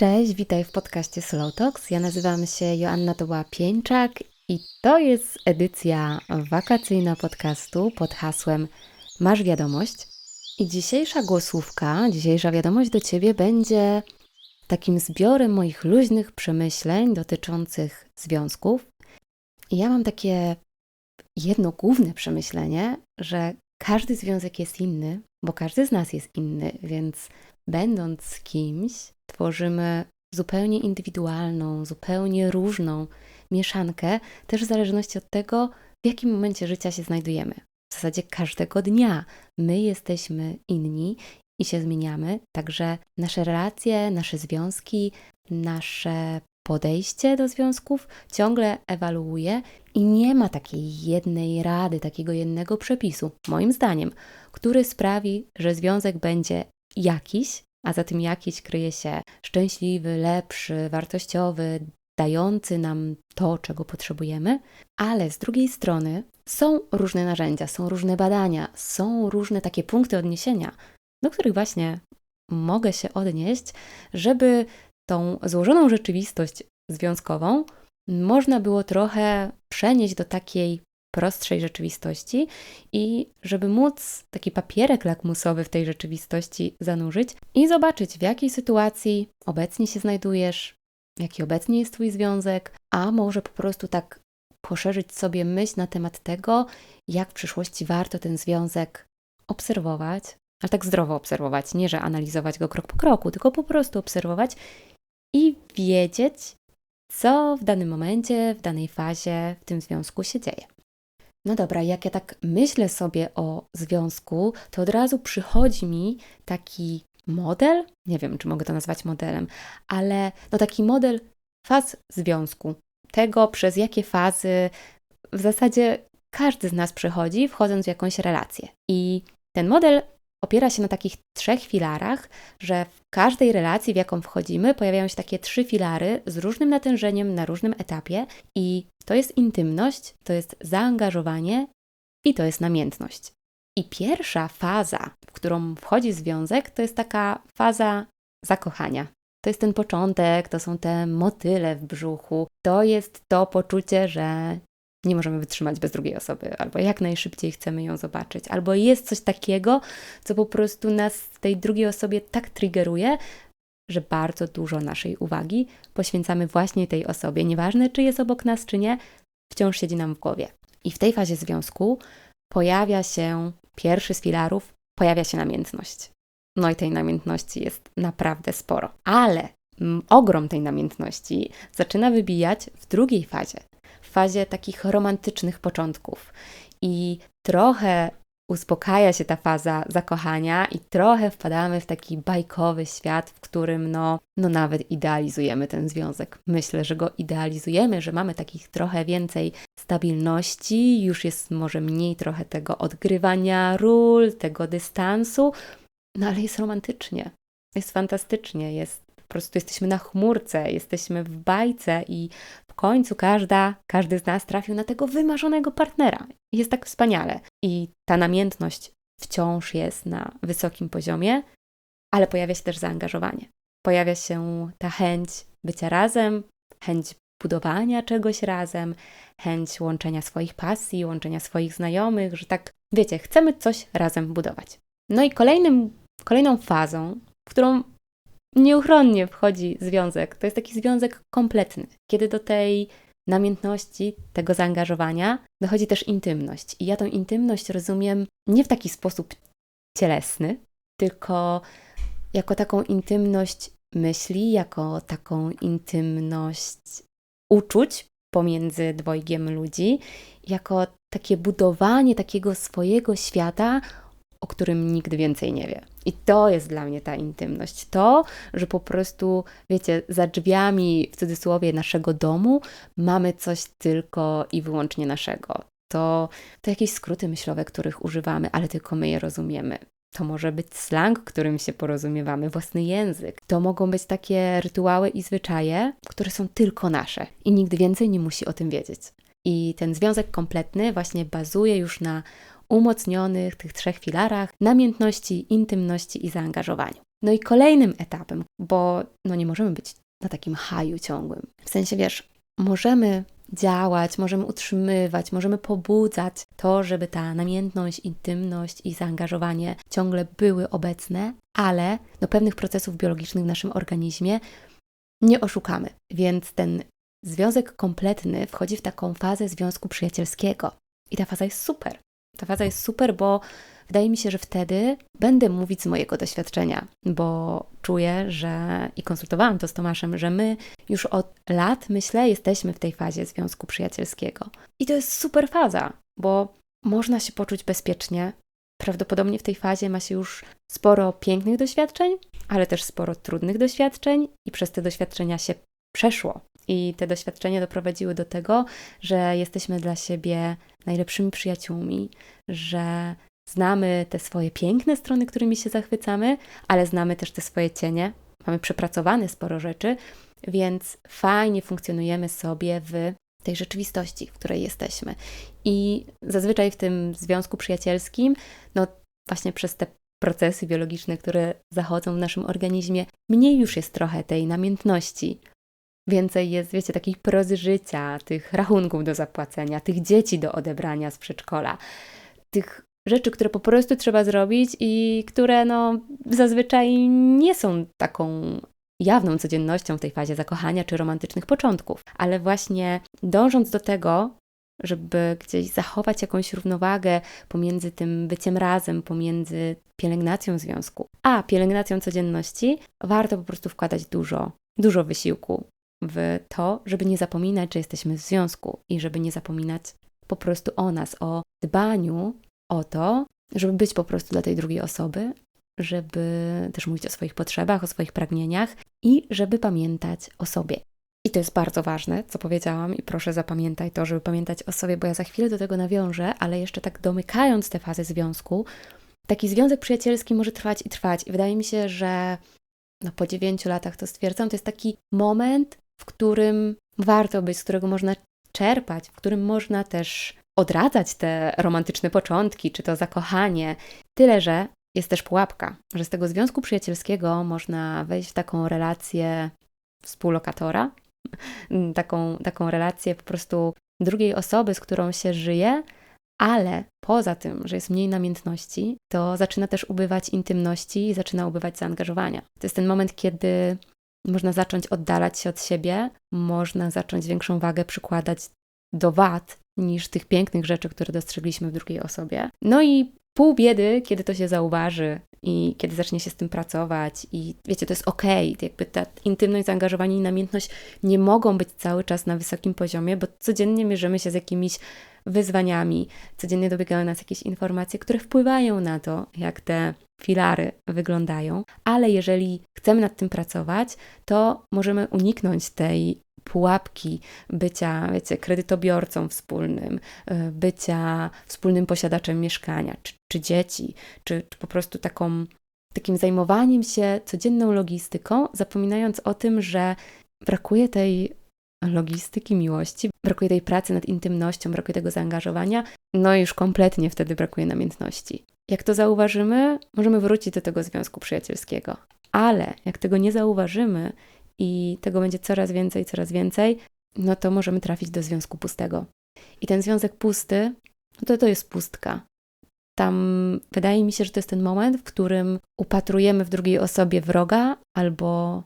Cześć, witaj w podcaście Slow Talks. Ja nazywam się Joanna Toła-Pieńczak i to jest edycja wakacyjna podcastu pod hasłem Masz wiadomość. I dzisiejsza głosówka, dzisiejsza wiadomość do Ciebie będzie takim zbiorem moich luźnych przemyśleń dotyczących związków. I ja mam takie jedno główne przemyślenie, że każdy związek jest inny, bo każdy z nas jest inny, więc będąc z kimś, tworzymy zupełnie indywidualną, zupełnie różną mieszankę, też w zależności od tego, w jakim momencie życia się znajdujemy. W zasadzie każdego dnia my jesteśmy inni i się zmieniamy, także nasze relacje, nasze związki, nasze podejście do związków ciągle ewaluuje i nie ma takiej jednej rady, takiego jednego przepisu, moim zdaniem, który sprawi, że związek będzie jakiś, a za tym jakiś kryje się szczęśliwy, lepszy, wartościowy, dający nam to, czego potrzebujemy, ale z drugiej strony są różne narzędzia, są różne badania, są różne takie punkty odniesienia, do których właśnie mogę się odnieść, żeby tą złożoną rzeczywistość związkową można było trochę przenieść do takiej prostszej rzeczywistości i żeby móc taki papierek lakmusowy w tej rzeczywistości zanurzyć i zobaczyć, w jakiej sytuacji obecnie się znajdujesz, jaki obecnie jest Twój związek, a może po prostu tak poszerzyć sobie myśl na temat tego, jak w przyszłości warto ten związek obserwować, ale tak zdrowo obserwować, nie że analizować go krok po kroku, tylko po prostu obserwować i wiedzieć, co w danym momencie, w danej fazie w tym związku się dzieje. No dobra, jak ja tak myślę sobie o związku, to od razu przychodzi mi taki model, nie wiem, czy mogę to nazwać modelem, ale no taki model faz związku, tego przez jakie fazy w zasadzie każdy z nas przechodzi, wchodząc w jakąś relację. I ten model opiera się na takich trzech filarach, że w każdej relacji, w jaką wchodzimy, pojawiają się takie trzy filary z różnym natężeniem na różnym etapie, i to jest intymność, to jest zaangażowanie i to jest namiętność. I pierwsza faza, w którą wchodzi związek, to jest taka faza zakochania. To jest ten początek, to są te motyle w brzuchu, to jest to poczucie, że nie możemy wytrzymać bez drugiej osoby, albo jak najszybciej chcemy ją zobaczyć, albo jest coś takiego, co po prostu nas w tej drugiej osobie tak triggeruje, że bardzo dużo naszej uwagi poświęcamy właśnie tej osobie. Nieważne, czy jest obok nas, czy nie, wciąż siedzi nam w głowie. I w tej fazie związku pojawia się pierwszy z filarów, pojawia się namiętność. No i tej namiętności jest naprawdę sporo. Ale ogrom tej namiętności zaczyna wybijać w drugiej fazie, fazie takich romantycznych początków. I trochę uspokaja się ta faza zakochania i trochę wpadamy w taki bajkowy świat, w którym no, no nawet idealizujemy ten związek. Myślę, że go idealizujemy, że mamy takich trochę więcej stabilności, już jest może mniej trochę tego odgrywania ról, tego dystansu, no ale jest romantycznie, jest fantastycznie, jest prostu jesteśmy na chmurce, jesteśmy w bajce i w końcu każda, każdy z nas trafił na tego wymarzonego partnera. Jest tak wspaniale. I ta namiętność wciąż jest na wysokim poziomie, ale pojawia się też zaangażowanie. Pojawia się ta chęć bycia razem, chęć budowania czegoś razem, chęć łączenia swoich pasji, łączenia swoich znajomych, że tak, wiecie, chcemy coś razem budować. No i kolejnym, kolejną fazą, w którą nieuchronnie wchodzi związek. To jest taki związek kompletny, kiedy do tej namiętności, tego zaangażowania dochodzi też intymność. I ja tą intymność rozumiem nie w taki sposób cielesny, tylko jako taką intymność myśli, jako taką intymność uczuć pomiędzy dwojgiem ludzi, jako takie budowanie takiego swojego świata, o którym nikt więcej nie wie. I to jest dla mnie ta intymność. To, że po prostu, wiecie, za drzwiami, w cudzysłowie, naszego domu mamy coś tylko i wyłącznie naszego. To, to jakieś skróty myślowe, których używamy, ale tylko my je rozumiemy. To może być slang, którym się porozumiewamy, własny język. To mogą być takie rytuały i zwyczaje, które są tylko nasze i nikt więcej nie musi o tym wiedzieć. I ten związek kompletny właśnie bazuje już na umocnionych tych trzech filarach namiętności, intymności i zaangażowaniu. No i kolejnym etapem, bo no nie możemy być na takim haju ciągłym. W sensie, wiesz, możemy działać, możemy utrzymywać, możemy pobudzać to, żeby ta namiętność, intymność i zaangażowanie ciągle były obecne, ale do pewnych procesów biologicznych w naszym organizmie nie oszukamy. Więc ten związek kompletny wchodzi w taką fazę związku przyjacielskiego. I ta faza jest super. Ta faza jest super, bo wydaje mi się, że wtedy będę mówić z mojego doświadczenia, bo czuję, że i konsultowałam to z Tomaszem, że my już od lat, myślę, jesteśmy w tej fazie związku przyjacielskiego. I to jest super faza, bo można się poczuć bezpiecznie. Prawdopodobnie w tej fazie ma się już sporo pięknych doświadczeń, ale też sporo trudnych doświadczeń, i przez te doświadczenia się przeszło. I te doświadczenia doprowadziły do tego, że jesteśmy dla siebie najlepszymi przyjaciółmi, że znamy te swoje piękne strony, którymi się zachwycamy, ale znamy też te swoje cienie. Mamy przepracowane sporo rzeczy, więc fajnie funkcjonujemy sobie w tej rzeczywistości, w której jesteśmy. I zazwyczaj w tym związku przyjacielskim, no właśnie przez te procesy biologiczne, które zachodzą w naszym organizmie, mniej już jest trochę tej namiętności, Więcej jest, wiecie, takiej prozy życia, tych rachunków do zapłacenia, tych dzieci do odebrania z przedszkola, tych rzeczy, które po prostu trzeba zrobić i które no, zazwyczaj nie są taką jawną codziennością w tej fazie zakochania czy romantycznych początków, ale właśnie dążąc do tego, żeby gdzieś zachować jakąś równowagę pomiędzy tym byciem razem, pomiędzy pielęgnacją związku, a pielęgnacją codzienności, warto po prostu wkładać dużo, dużo wysiłku w to, żeby nie zapominać, że jesteśmy w związku i żeby nie zapominać po prostu o nas, o dbaniu o to, żeby być po prostu dla tej drugiej osoby, żeby też mówić o swoich potrzebach, o swoich pragnieniach i żeby pamiętać o sobie. I to jest bardzo ważne, co powiedziałam, i proszę zapamiętaj to, żeby pamiętać o sobie, bo ja za chwilę do tego nawiążę, ale jeszcze tak domykając tę fazę związku, taki związek przyjacielski może trwać i trwać. I wydaje mi się, że no, po dziewięciu latach to stwierdzam, to jest taki moment, w którym warto być, z którego można czerpać, w którym można też odradzać te romantyczne początki, czy to zakochanie. Tyle, że jest też pułapka, że z tego związku przyjacielskiego można wejść w taką relację współlokatora, taką, taką relację po prostu drugiej osoby, z którą się żyje, ale poza tym, że jest mniej namiętności, to zaczyna też ubywać intymności i zaczyna ubywać zaangażowania. To jest ten moment, kiedy można zacząć oddalać się od siebie, można zacząć większą wagę przykładać do wad niż tych pięknych rzeczy, które dostrzegliśmy w drugiej osobie. No i pół biedy, kiedy to się zauważy i kiedy zacznie się z tym pracować i wiecie, to jest okej, okay. jakby ta intymność, zaangażowanie i namiętność nie mogą być cały czas na wysokim poziomie, bo codziennie mierzymy się z jakimiś wyzwaniami, codziennie dobiegają nas jakieś informacje, które wpływają na to, jak te filary wyglądają, ale jeżeli chcemy nad tym pracować, to możemy uniknąć tej pułapki bycia, wiecie, kredytobiorcą wspólnym, y, bycia wspólnym posiadaczem mieszkania, czy, czy dzieci, czy, czy po prostu taką, takim zajmowaniem się codzienną logistyką, zapominając o tym, że brakuje tej logistyki miłości, brakuje tej pracy nad intymnością, brakuje tego zaangażowania, no i już kompletnie wtedy brakuje namiętności. Jak to zauważymy, możemy wrócić do tego związku przyjacielskiego. Ale jak tego nie zauważymy i tego będzie coraz więcej, coraz więcej, no to możemy trafić do związku pustego. I ten związek pusty, no to to jest pustka. Tam wydaje mi się, że to jest ten moment, w którym upatrujemy w drugiej osobie wroga albo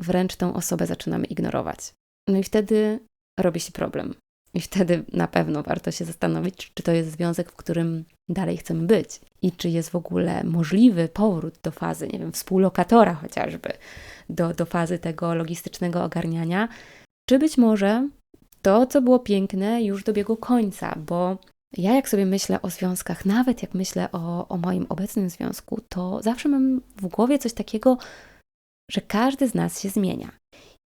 wręcz tę osobę zaczynamy ignorować. No i wtedy robi się problem. I wtedy na pewno warto się zastanowić, czy to jest związek, w którym dalej chcemy być i czy jest w ogóle możliwy powrót do fazy, nie wiem, współlokatora chociażby, do, do fazy tego logistycznego ogarniania, czy być może to, co było piękne, już dobiegło końca, bo ja jak sobie myślę o związkach, nawet jak myślę o, o moim obecnym związku, to zawsze mam w głowie coś takiego, że każdy z nas się zmienia.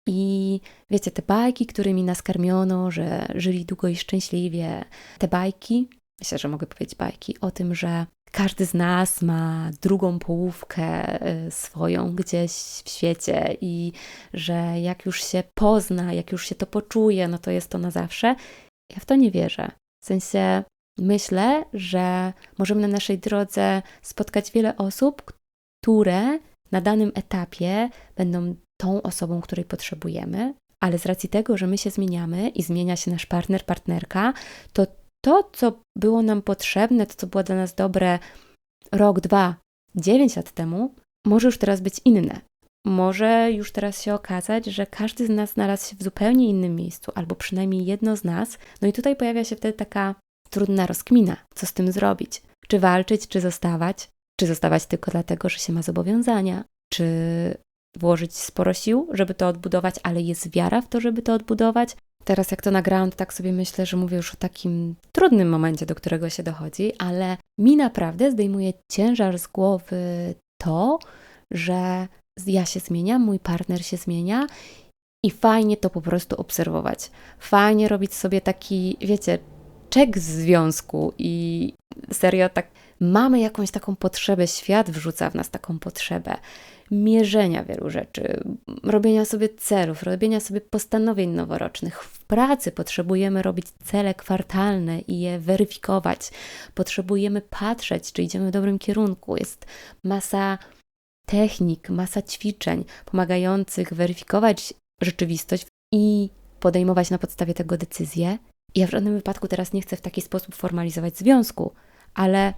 I wiecie, te bajki, którymi nas karmiono, że żyli długo i szczęśliwie, te bajki, myślę, że mogę powiedzieć bajki o tym, że każdy z nas ma drugą połówkę y, swoją gdzieś w świecie i że jak już się pozna, jak już się to poczuje, no to jest to na zawsze. Ja w to nie wierzę. W sensie myślę, że możemy na naszej drodze spotkać wiele osób, które na danym etapie będą tą osobą, której potrzebujemy, ale z racji tego, że my się zmieniamy i zmienia się nasz partner, partnerka, to to, co było nam potrzebne, to, co było dla nas dobre rok, dwa, dziewięć lat temu, może już teraz być inne. Może już teraz się okazać, że każdy z nas znalazł się w zupełnie innym miejscu, albo przynajmniej jedno z nas. No i tutaj pojawia się wtedy taka trudna rozkmina, co z tym zrobić. Czy walczyć, czy zostawać? Czy zostawać tylko dlatego, że się ma zobowiązania? Czy włożyć sporo sił, żeby to odbudować, ale jest wiara w to, żeby to odbudować? Teraz jak to nagrałam, to tak sobie myślę, że mówię już o takim trudnym momencie, do którego się dochodzi, ale mi naprawdę zdejmuje ciężar z głowy to, że ja się zmieniam, mój partner się zmienia i fajnie to po prostu obserwować. Fajnie robić sobie taki, wiecie, czek związku i serio tak mamy jakąś taką potrzebę, świat wrzuca w nas taką potrzebę mierzenia wielu rzeczy, robienia sobie celów, robienia sobie postanowień noworocznych. W pracy potrzebujemy robić cele kwartalne i je weryfikować. Potrzebujemy patrzeć, czy idziemy w dobrym kierunku. Jest masa technik, masa ćwiczeń pomagających weryfikować rzeczywistość i podejmować na podstawie tego decyzje. Ja w żadnym wypadku teraz nie chcę w taki sposób formalizować związku, ale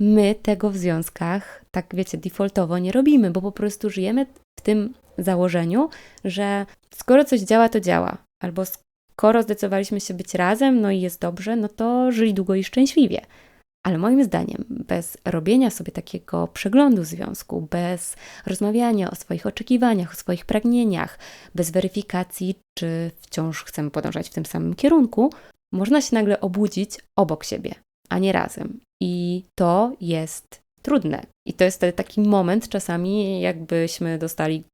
my tego w związkach, tak wiecie, defaultowo nie robimy, bo po prostu żyjemy w tym założeniu, że skoro coś działa, to działa. Albo skoro zdecydowaliśmy się być razem, no i jest dobrze, no to żyj długo i szczęśliwie. Ale moim zdaniem, bez robienia sobie takiego przeglądu związku, bez rozmawiania o swoich oczekiwaniach, o swoich pragnieniach, bez weryfikacji, czy wciąż chcemy podążać w tym samym kierunku, można się nagle obudzić obok siebie, a nie razem. I to jest trudne. I to jest taki moment czasami, jakbyśmy dostali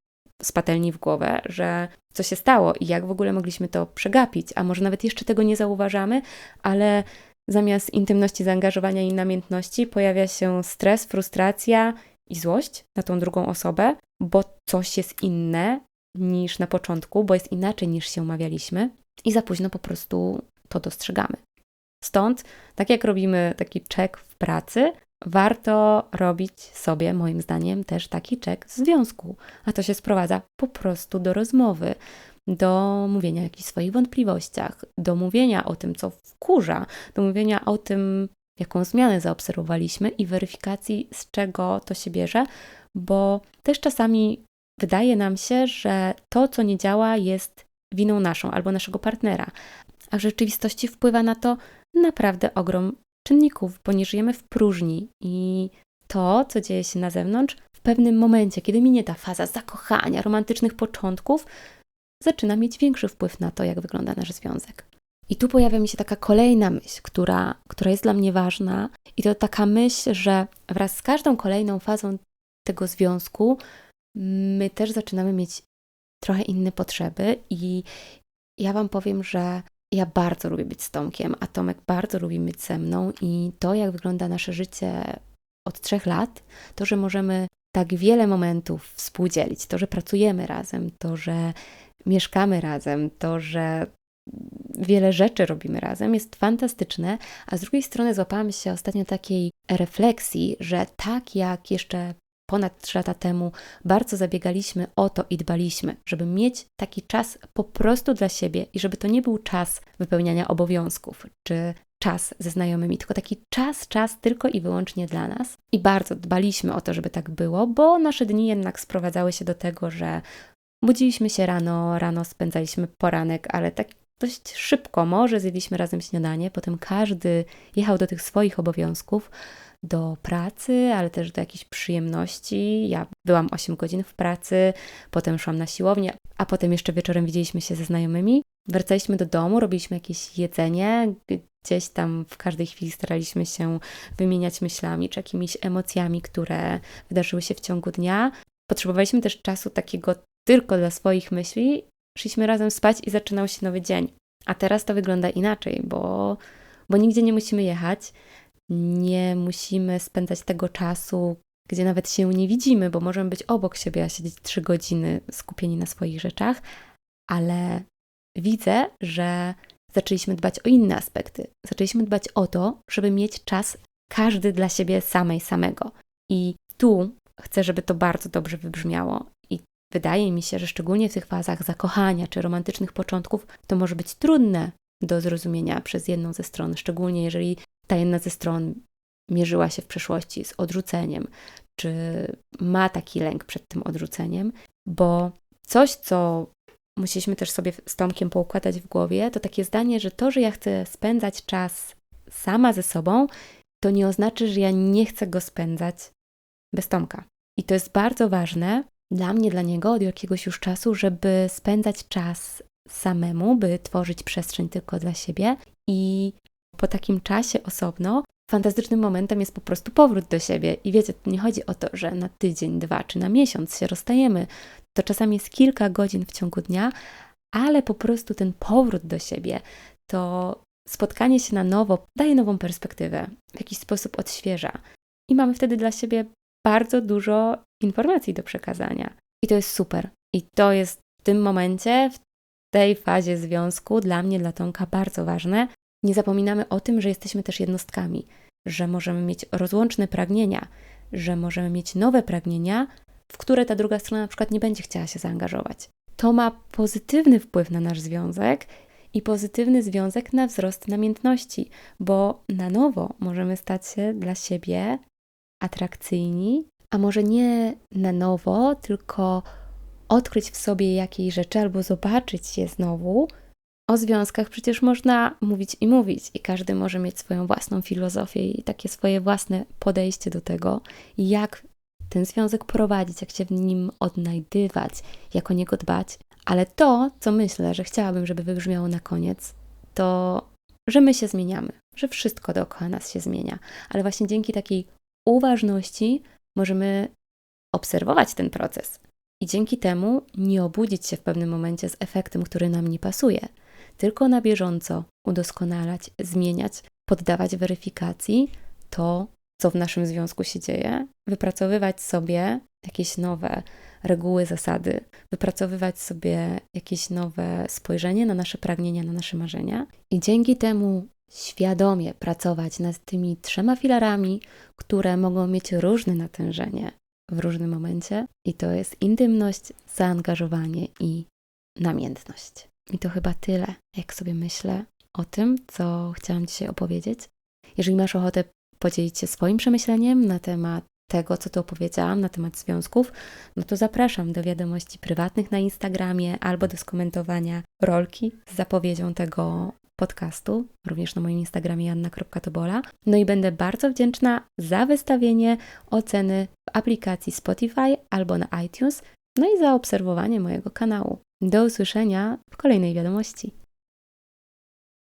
z patelni w głowę, że co się stało i jak w ogóle mogliśmy to przegapić, a może nawet jeszcze tego nie zauważamy, ale zamiast intymności, zaangażowania i namiętności pojawia się stres, frustracja i złość na tą drugą osobę, bo coś jest inne niż na początku, bo jest inaczej niż się umawialiśmy i za późno po prostu to dostrzegamy. Stąd, tak jak robimy taki czek w pracy, warto robić sobie, moim zdaniem, też taki czek w związku. A to się sprowadza po prostu do rozmowy, do mówienia o jakichś swoich wątpliwościach, do mówienia o tym, co wkurza, do mówienia o tym, jaką zmianę zaobserwowaliśmy i weryfikacji, z czego to się bierze, bo też czasami wydaje nam się, że to, co nie działa, jest winą naszą albo naszego partnera, a w rzeczywistości wpływa na to naprawdę ogrom czynników, bo nie żyjemy w próżni i to, co dzieje się na zewnątrz, w pewnym momencie, kiedy minie ta faza zakochania, romantycznych początków, zaczyna mieć większy wpływ na to, jak wygląda nasz związek. I tu pojawia mi się taka kolejna myśl, która, która jest dla mnie ważna, i to taka myśl, że wraz z każdą kolejną fazą tego związku my też zaczynamy mieć trochę inne potrzeby, i ja Wam powiem, że ja bardzo lubię być z Tomkiem, a Tomek bardzo lubi być ze mną i to, jak wygląda nasze życie od trzech lat, to, że możemy tak wiele momentów współdzielić, to, że pracujemy razem, to, że mieszkamy razem, to, że wiele rzeczy robimy razem, jest fantastyczne, a z drugiej strony złapałam się ostatnio takiej refleksji, że tak jak jeszcze ponad 3 lata temu bardzo zabiegaliśmy o to i dbaliśmy, żeby mieć taki czas po prostu dla siebie i żeby to nie był czas wypełniania obowiązków czy czas ze znajomymi, tylko taki czas, czas tylko i wyłącznie dla nas. I bardzo dbaliśmy o to, żeby tak było, bo nasze dni jednak sprowadzały się do tego, że budziliśmy się rano, rano spędzaliśmy poranek, ale tak dość szybko, może zjedliśmy razem śniadanie, potem każdy jechał do tych swoich obowiązków do pracy, ale też do jakichś przyjemności. Ja byłam 8 godzin w pracy, potem szłam na siłownię, a potem jeszcze wieczorem widzieliśmy się ze znajomymi. Wracaliśmy do domu, robiliśmy jakieś jedzenie, gdzieś tam w każdej chwili staraliśmy się wymieniać myślami czy jakimiś emocjami, które wydarzyły się w ciągu dnia. Potrzebowaliśmy też czasu takiego tylko dla swoich myśli. Szliśmy razem spać i zaczynał się nowy dzień. A teraz to wygląda inaczej, bo, bo nigdzie nie musimy jechać nie musimy spędzać tego czasu, gdzie nawet się nie widzimy, bo możemy być obok siebie, a siedzieć trzy godziny skupieni na swoich rzeczach, ale widzę, że zaczęliśmy dbać o inne aspekty. Zaczęliśmy dbać o to, żeby mieć czas każdy dla siebie samej, samego. I tu chcę, żeby to bardzo dobrze wybrzmiało. I wydaje mi się, że szczególnie w tych fazach zakochania czy romantycznych początków, to może być trudne do zrozumienia przez jedną ze stron, szczególnie jeżeli ta jedna ze stron mierzyła się w przeszłości z odrzuceniem, czy ma taki lęk przed tym odrzuceniem, bo coś, co musieliśmy też sobie z Tomkiem poukładać w głowie, to takie zdanie, że to, że ja chcę spędzać czas sama ze sobą, to nie oznacza, że ja nie chcę go spędzać bez Tomka. I to jest bardzo ważne dla mnie, dla niego od jakiegoś już czasu, żeby spędzać czas samemu, by tworzyć przestrzeń tylko dla siebie i po takim czasie osobno fantastycznym momentem jest po prostu powrót do siebie. I wiecie, nie chodzi o to, że na tydzień, dwa czy na miesiąc się rozstajemy. To czasami jest kilka godzin w ciągu dnia, ale po prostu ten powrót do siebie, to spotkanie się na nowo daje nową perspektywę, w jakiś sposób odświeża. I mamy wtedy dla siebie bardzo dużo informacji do przekazania. I to jest super. I to jest w tym momencie, w tej fazie związku dla mnie, dla Tomka bardzo ważne. Nie zapominamy o tym, że jesteśmy też jednostkami, że możemy mieć rozłączne pragnienia, że możemy mieć nowe pragnienia, w które ta druga strona na przykład nie będzie chciała się zaangażować. To ma pozytywny wpływ na nasz związek i pozytywny związek na wzrost namiętności, bo na nowo możemy stać się dla siebie atrakcyjni, a może nie na nowo, tylko odkryć w sobie jakieś rzeczy albo zobaczyć je znowu. O związkach. Przecież można mówić i mówić, i każdy może mieć swoją własną filozofię i takie swoje własne podejście do tego, jak ten związek prowadzić, jak się w nim odnajdywać, jak o niego dbać. Ale to, co myślę, że chciałabym, żeby wybrzmiało na koniec, to, że my się zmieniamy, że wszystko dookoła nas się zmienia, ale właśnie dzięki takiej uważności możemy obserwować ten proces i dzięki temu nie obudzić się w pewnym momencie z efektem, który nam nie pasuje, tylko na bieżąco udoskonalać, zmieniać, poddawać weryfikacji to, co w naszym związku się dzieje, wypracowywać sobie jakieś nowe reguły, zasady, wypracowywać sobie jakieś nowe spojrzenie na nasze pragnienia, na nasze marzenia i dzięki temu świadomie pracować nad tymi trzema filarami, które mogą mieć różne natężenie w różnym momencie, i to jest intymność, zaangażowanie i namiętność. I to chyba tyle, jak sobie myślę o tym, co chciałam dzisiaj opowiedzieć. Jeżeli masz ochotę podzielić się swoim przemyśleniem na temat tego, co tu opowiedziałam na temat związków, no to zapraszam do wiadomości prywatnych na Instagramie albo do skomentowania rolki z zapowiedzią tego podcastu, również na moim Instagramie janna.tobola. No i będę bardzo wdzięczna za wystawienie oceny w aplikacji Spotify albo na iTunes, no i za obserwowanie mojego kanału. Do usłyszenia w kolejnej wiadomości.